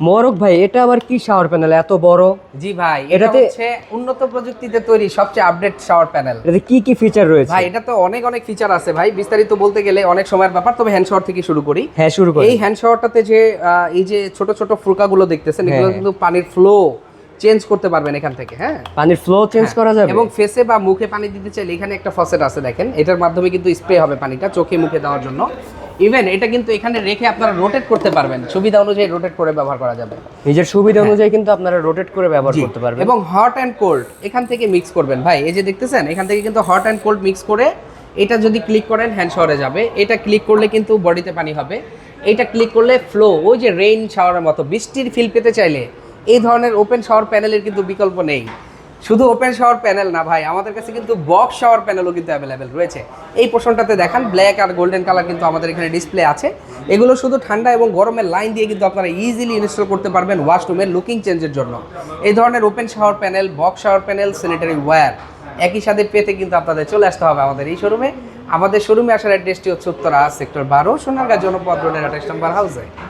মরক ভাই এটা আবার কি শাওয়ার প্যানেল এত বড়? জি ভাই এটা এটাতে- হচ্ছে উন্নত প্রযুক্তিতে তৈরি সবচেয়ে আপডেট শাওয়ার প্যানেল এটাতে কি কি ফিচার রয়েছে? ভাই এটা তো অনেক অনেক ফিচার আছে ভাই। বিস্তারিত বলতে গেলে অনেক সময়ের ব্যাপার তবে হ্যান্ড শাওয়ার থেকে শুরু করি। হ্যাঁ শুরু করি এই হ্যান্ড শাওয়ারটাতে যে এই যে ছোট ছোট ফুলকাগুলো দেখতেছেন এগুলো হ্যাঁ। কিন্তু পানির ফ্লো চেঞ্জ করতে পারবেন এখান থেকে হ্যাঁ? পানির ফ্লো চেঞ্জ করা যাবে? এবং ফেসে বা মুখে পানি দিতে চাইলে এখানে একটা ফসেট আছে দেখেন। এটার মাধ্যমে কিন্তু স্প্রে হবে পানিটা চোখে মুখে দেওয়ার জন্য। ইভেন এটা কিন্তু এখানে রেখে আপনারা রোটেট করতে পারবেন। সুবিধা অনুযায়ী রোটেট করে ব্যবহার করা যাবে। নিজের সুবিধা অনুযায়ী কিন্তু আপনারা রোটেট করে ব্যবহার করতে পারবেন। এবং হট অ্যান্ড কোল্ড এখান থেকে মিক্স করবেন। ভাই এই যে দেখতেছেন এখান থেকে কিন্তু হট অ্যান্ড কোল্ড মিক্স করে এটা যদি ক্লিক করেন হ্যান্ড শাওয়ারে যাবে। এটা ক্লিক করলে কিন্তু বডিতে পানি হবে। এটা ক্লিক করলে ফ্লো ওই যে রেইন শাওয়ারের মতো বৃষ্টির ফিল পেতে চাইলে এই ধরনের ওপেন শাওয়ার প্যানেলের কিন্তু বিকল্প নেই। শুধু ওপেন শাওয়ার প্যানেল না ভাই, আমাদের কাছে কিন্তু বক্স শাওয়ার প্যানেলও কিন্তু অ্যাভেলেবেল রয়েছে। এই পোর্শনটাতে দেখান ব্ল্যাক আর গোল্ডেন কালার কিন্তু আমাদের এখানে ডিসপ্লে আছে। এগুলো শুধু ঠান্ডা এবং গরমের লাইন দিয়ে কিন্তু আপনারা ইজিলি ইনস্টল করতে পারবেন ওয়াশরুমের লুকিং চেঞ্জের জন্য। এই ধরনের open shower panel box shower panel sanitary ware একই সাথে পেতে কিন্তু আপনাদের চলে আসতে হবে আমাদের এই শোরুমে আমাদের শোরুমে আসার অ্যাড্রেসটি হচ্ছে উত্তরা সেক্টর বারো, সোনারগাঁ জনপদ রোডের হাউসে